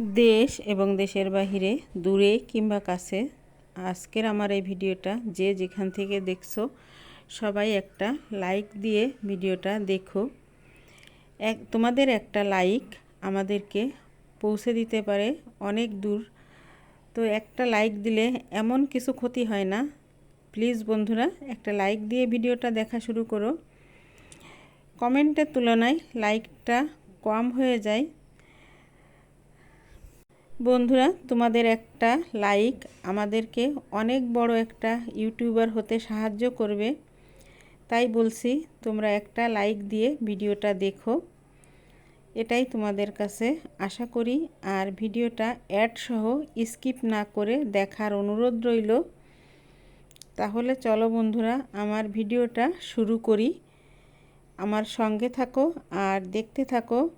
দেশ এবং দেশের বাহিরে, দূরে কিংবা কাছে, আজকের আমার এই ভিডিওটা যে যেখান থেকে দেখছ, সবাই একটা লাইক দিয়ে ভিডিওটা দেখো। এক, তোমাদের একটা লাইক আমাদেরকে পৌঁছে দিতে পারে অনেক দূর। তো একটা লাইক দিলে এমন কিছু ক্ষতি হয় না। প্লিজ বন্ধুরা, একটা লাইক দিয়ে ভিডিওটা দেখা শুরু করো। কমেন্টের তুলনায় লাইকটা কম হয়ে যায়। বন্ধুরা, তোমাদের একটা লাইক আমাদেরকে অনেক বড় একটা ইউটিউবার হতে সাহায্য করবে। তাই বলছি, তোমরা একটা লাইক দিয়ে ভিডিওটা দেখো। এটাই তোমাদের কাছে আশা করি। আর ভিডিওটা অ্যাড সহ স্কিপ না করে দেখার অনুরোধ রইল। তাহলে চলো বন্ধুরা, আমার ভিডিওটা শুরু করি। আমার সঙ্গে থাকো আর দেখতে থাকো।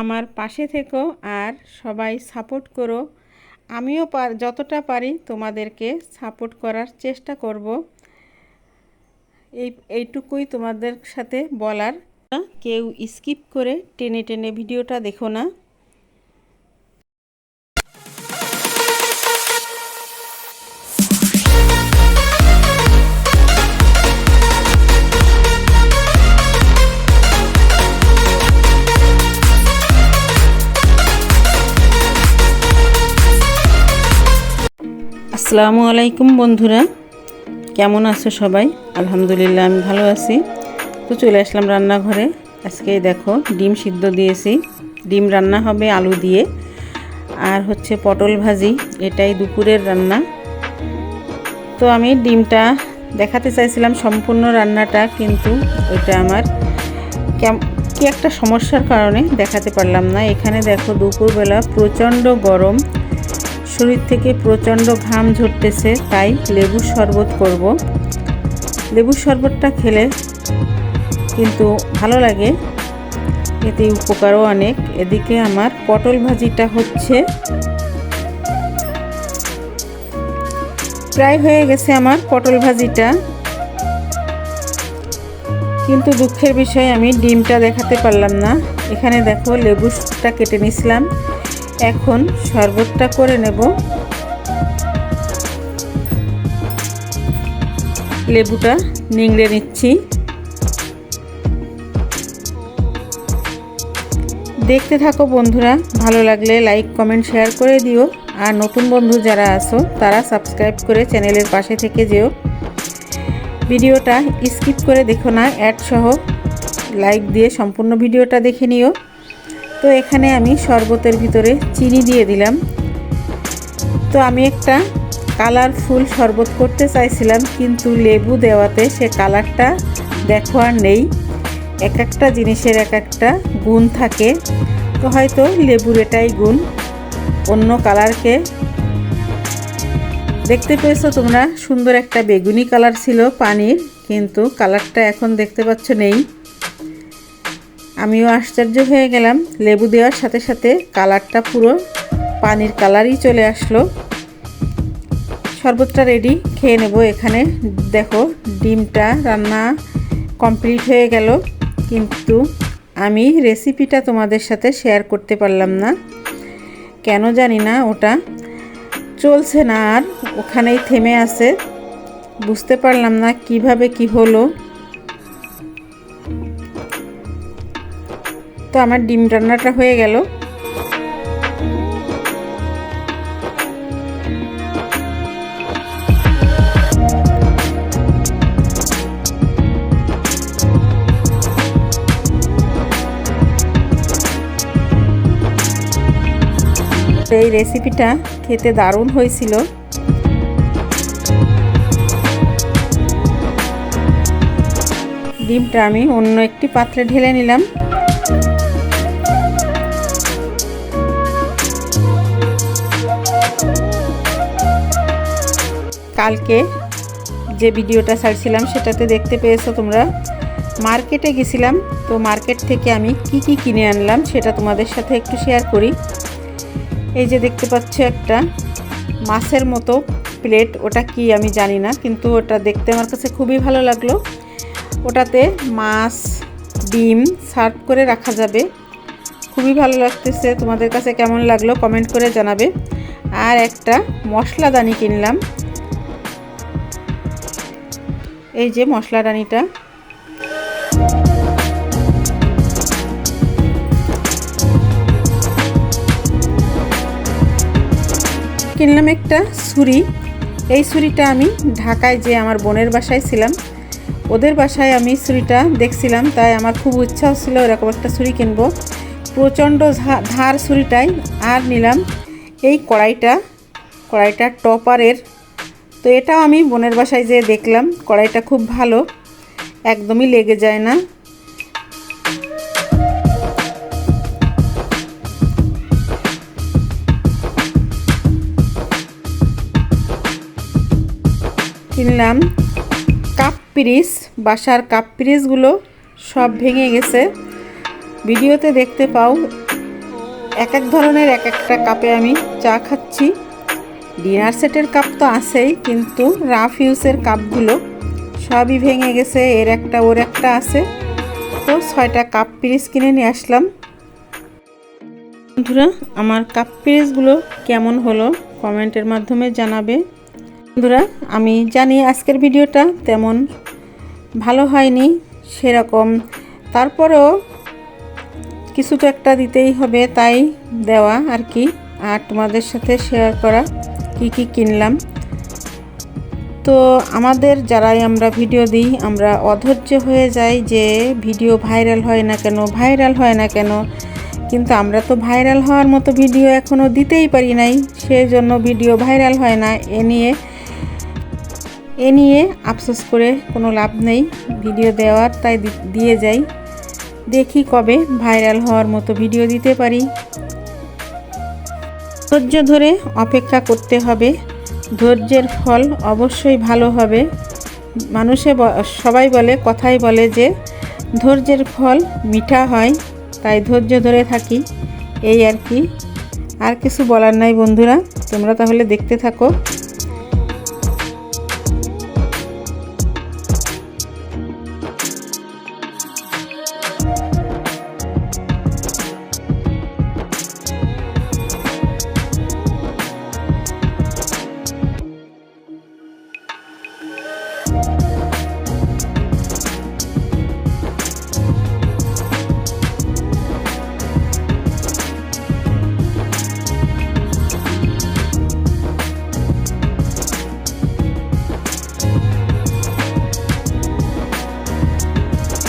আমার পাশে থেকো আর সবাই সাপোর্ট করো। আমিও পার যতটা পারি তোমাদেরকে সাপোর্ট করার চেষ্টা করব। এই, এইটুকুই তোমাদের সাথে বলার। কেউ স্কিপ করে টেনে টেনে ভিডিওটা দেখো না। আসসালামু আলাইকুম বন্ধুরা। কেমন আছো সবাই? আলহামদুলিল্লাহ, আমি ভালো আছি। তো চলে আসলাম রান্নাঘরে। আজকে দেখো, ডিম সিদ্ধ দিয়েছি। ডিম রান্না হবে আলু দিয়ে। আর হচ্ছে পটল ভাজি, এটাই দুপুরের রান্না। তো আমি ডিমটা দেখাতে চাইছিলাম সম্পূর্ণ রান্নাটা, কিন্তু ওইটা আমার কেম, কি একটা সমস্যার কারণে দেখাতে পারলাম না। এখানে দেখো দুপুরবেলা প্রচণ্ড গরম। শরীর থেকে প্রচণ্ড ঘাম ঝরতেছে, তাই লেবুর শরবত করব। লেবুর শরবতটা খেলে কিন্তু ভালো লাগে। এতে উপকারও অনেক। এদিকে আমার পটল ভাজিটা হচ্ছে। প্রায় হয়ে গেছে আমার পটল ভাজিটা। কিন্তু দুঃখের বিষয়, আমি ডিমটা দেখাতে পারলাম না। এখানে দেখো লেবুটা কেটে নিছিলাম। এখন শরবতটা করে নেব। লেবুটা নিংড়ে নিচ্ছি। দেখতে থাকো বন্ধুরা, ভালো লাগলে লাইক, কমেন্ট, শেয়ার করে দিও। আর নতুন বন্ধু যারা আসো তারা সাবস্ক্রাইব করে চ্যানেলের পাশে থেকে যেও। ভিডিওটা স্কিপ করে দেখো না, অ্যাড সহ লাইক দিয়ে সম্পূর্ণ ভিডিওটা দেখে নিও। তো এখানে আমি শরবতের ভিতরে চিনি দিয়ে দিলাম। তো আমি একটা কালারফুল শরবত করতে চাইছিলাম, কিন্তু লেবু দেওয়াতে সে কালারটা দেখো আর নেই। এক একটা জিনিসের এক একটা গুণ থাকে। তো হয়তো লেবুর এটাই গুণ। অন্য কালারকে দেখতে পেয়েছ তোমরা, সুন্দর একটা বেগুনি কালার ছিল পানির, কিন্তু কালারটা এখন দেখতে পাচ্ছ নেই। আমিও আশ্চর্য হয়ে গেলাম। লেবু দেওয়ার সাথে সাথে কালারটা পুরো পানির কালারই চলে আসলো। শরবতটা রেডি খেয়ে নেব এখানে। দেখো, ডিমটা রান্না কমপ্লিট হয়ে গেল। কিন্তু আমি রেসিপিটা তোমাদের সাথে শেয়ার করতে পারলাম না। কেন জানি না ওটা। চলছে না আর, ওখানেই থেমে আছে। বুঝতে পারলাম না কীভাবে কি হলো। তো আমার ডিম রান্নাটা হয়ে গেল। এই রেসিপিটা খেতে দারুণ হয়েছিল। ডিমটা আমি অন্য একটি পাত্রে ঢেলে নিলাম। কালকে যে ভিডিওটা ছাড়ছিলাম, সেটাতে দেখতে পেয়েছ তোমরা। মার্কেটে গেছিলাম, তো মার্কেট থেকে আমি কি কি কিনে আনলাম, সেটা তোমাদের সাথে একটু শেয়ার করি। এই যে দেখতে পাচ্ছ একটা মাছের মতো প্লেট ওটা কি আমি জানি না, কিন্তু ওটা দেখতে আমার কাছে খুবই ভালো লাগল। ওটাতে মাছ, ডিম সার্ভ করে রাখা যাবে। খুবই ভালো লাগতেছে। তোমাদের কাছে কেমন লাগল কমেন্ট করে জানাবে। আর একটা মশলাদানি কিনলাম। এই যে মশলাদানিটা কিনলাম একটা ছুরি। এই ছুরিটা আমি ঢাকায় যে আমার বোনের বাসায় ছিলাম, ওদের বাসায় আমি ছুরিটা দেখছিলাম, তাই আমার খুব ইচ্ছা ছিল এরকম একটা ছুরি কিনবো। প্রচণ্ড ধার ছুরিটাই আর নিলাম। এই কড়াইটা কড়াইটা টপারের। তো এটাও আমি বোনের বাসায় যেয়ে দেখলাম, কড়াইটা খুব ভালো, একদমই লেগে যায় না। কিনলাম কাপ পিরিস, বাসার কাপ পিরিসগুলো সব ভেঙে গেছে। ভিডিওতে দেখতে পাও, এক এক ধরনের এক একটা কাপে আমি চা খাচ্ছি। ডিনার সেটের কাপ তো আছেই, কিন্তু রাফ ইউজের কাপগুলো সবই ভেঙে গেছে, এর একটা, ওর একটা আছে। তো ছয়টা কাপ পিরিস কিনে নিয়ে আসলাম। বন্ধুরা, আমার কাপ পিরিসগুলো কেমন হলো কমেন্টের মাধ্যমে জানাবে। বন্ধুরা, আমি জানি আজকের ভিডিওটা তেমন ভালো হয়নি, সেরকম। তারপরেও কিছু তো একটা দিতেই হবে, তাই দেওয়া আর কি। আর তোমাদের সাথে শেয়ার করা কি কি কিনলাম। তো আমাদের যারাই আমরা ভিডিও দিই, আমরা অধৈর্য হয়ে যাই যে ভিডিও ভাইরাল হয় না কেন ভাইরাল হয় না কেন। কিন্তু আমরা তো ভাইরাল হওয়ার মতো ভিডিও এখনও দিতেই পারি নাই সেই জন্য ভিডিও ভাইরাল হয় না। এ নিয়ে এ নিয়ে আফসোস করে কোনো লাভ নেই। ভিডিও দেওয়ার তাই দিয়ে যাই। দেখি কবে ভাইরাল হওয়ার মতো ভিডিও দিতে পারি। ধৈর্য ধরে অপেক্ষা করতে হবে। ধৈর্যের ফল অবশ্যই ভালো হবে। মানুষে সবাই বলে, কথাই বলে যে, ধৈর্যের ফল মিঠা হয়, তাই ধৈর্য ধরে থাকি। এই আর কি। আর কিছু বলার নাই বন্ধুরা, তোমরা তাহলে দেখতে থাকো।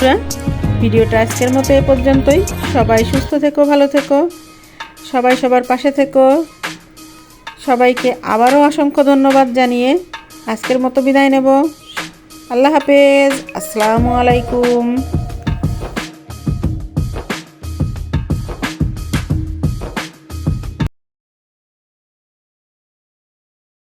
বন্ধুরা ভিডিওটা আজকের মতো এ পর্যন্তই। সবাই সুস্থ থেকো, ভালো থেকো। সবাই সবার পাশে থেকো। সবাইকে আবারও অসংখ্য ধন্যবাদ জানিয়ে আজকের মতো বিদায় নেব। আল্লাহ হাফেজ। আসসালামু আলাইকুম।